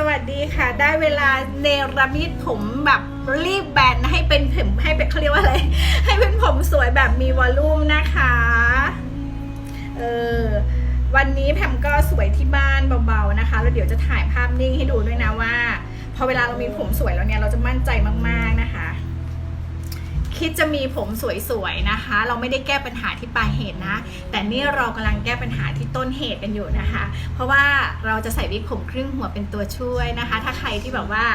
สวัสดีค่ะ ได้เวลาเนรมิตผมแบบรีบแบนให้เป็นผมให้เป็นเขาเรียกว่าอะไร ให้เป็นผมสวยแบบมีวอลลุ่มนะคะ เออวันนี้แพมก็สวยที่บ้านเบาๆนะคะ แล้วเดี๋ยวจะถ่ายภาพนิ่งให้ดูด้วยนะว่า พอเวลาเรามีผมสวยแล้วเนี่ยเราจะมั่นใจมากๆนะคะ คิดจะมีผมสวยๆนะคะ เราไม่ได้แก้ปัญหาที่ปลายเหตุนะ แต่นี่เรากำลังแก้ปัญหาที่ต้นเหตุกันอยู่นะคะ เพราะว่าเราจะใส่วิกผมครึ่งหัวเป็นตัวช่วยนะคะ ถ้าใครที่แบบว่า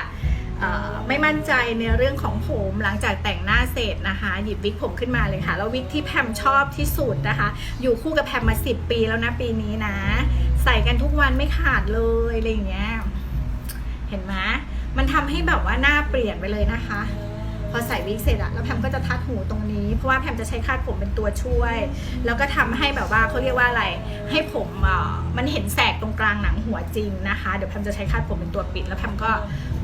ไม่มั่นใจในเรื่องของผมหลังจากแต่งหน้าเสร็จนะคะ หยิบวิกผมขึ้นมาเลยค่ะ แล้ววิกที่แพมชอบที่สุดนะคะ อยู่คู่กับแพมมา 10 ปีแล้วนะปีนี้นะ ใส่กันทุกวันไม่ขาดเลยอะไรอย่างเงี้ยเห็นไหมมันทำให้แบบว่าหน้าเปลี่ยนไปเลยนะคะ พอใส่วิกเสร็จอะแล้วแพมก็จะทัดหูตรงนี้ เพราะว่าแพมจะใช้คาดผมเป็นตัวช่วย แล้วก็ทำให้แบบว่าเขาเรียกว่าอะไร ให้ผมเอ่อมันเห็นแสกตรงกลางหนังหัวจริงนะคะ เดี๋ยวแพมจะใช้คาดผมเป็นตัวปิด แล้วแพมก็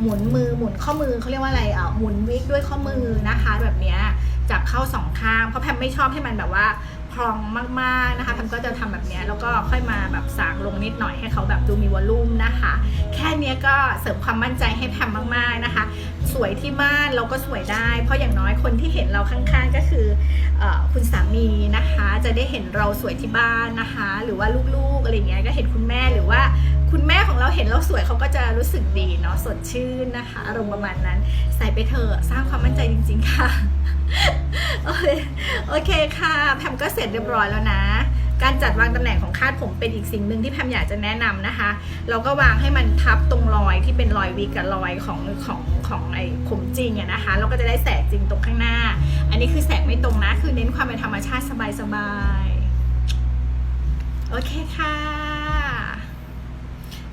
หมุนมือหมุนข้อมือเขาเรียกว่าอะไรอะหมุนวิกด้วยข้อมือนะคะ แบบเนี้ยจับเข้าสองข้างเพราะแพมไม่ชอบให้มันแบบว่าพรองมากๆนะคะแพมก็จะทำแบบเนี้ยแล้วก็ค่อยมาแบบสางลงนิดหน่อยให้เขาแบบดูมีวอลลุ่มนะคะ แค่เนี้ยก็เสริมความมั่นใจให้แพมมากๆนะคะ สวยที่บ้านเราก็สวยได้ เพราะอย่างน้อยคนที่เห็นเราข้างๆก็คืออคุณสามีนะคะ จะได้เห็นเราสวยที่บ้านนะคะ หรือว่าลูกๆอะไรเงี้ยก็เห็นคุณแม่หรือว่าคุณแม่ของเราเห็นเราสวยเขาก็จะรู้สึกดีเนาะสดชื่นนะคะอารมณ์ประมาณนั้นใส่ไปเถอะสร้างความมั่นใจจริง ๆค่ะโอเคโอเคค่ะแพมก็เสร็จเรียบร้อยแล้วนะ การจัดวางตำแหน่งของคาดผมเป็นอีกสิ่งหนึ่งที่แพมอยากจะแนะนำนะคะ เราก็วางให้มันทับตรงรอยที่เป็นรอยวิกกับรอยของของของไอ้ผมจริงอะนะคะ เราก็จะได้แสกจริงตรงข้างหน้า อันนี้คือแสกไม่ตรงนะ คือเน้นความเป็นธรรมชาติสบายๆ โอเคค่ะ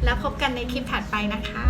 แล้วพบกันในคลิปถัดไปนะคะ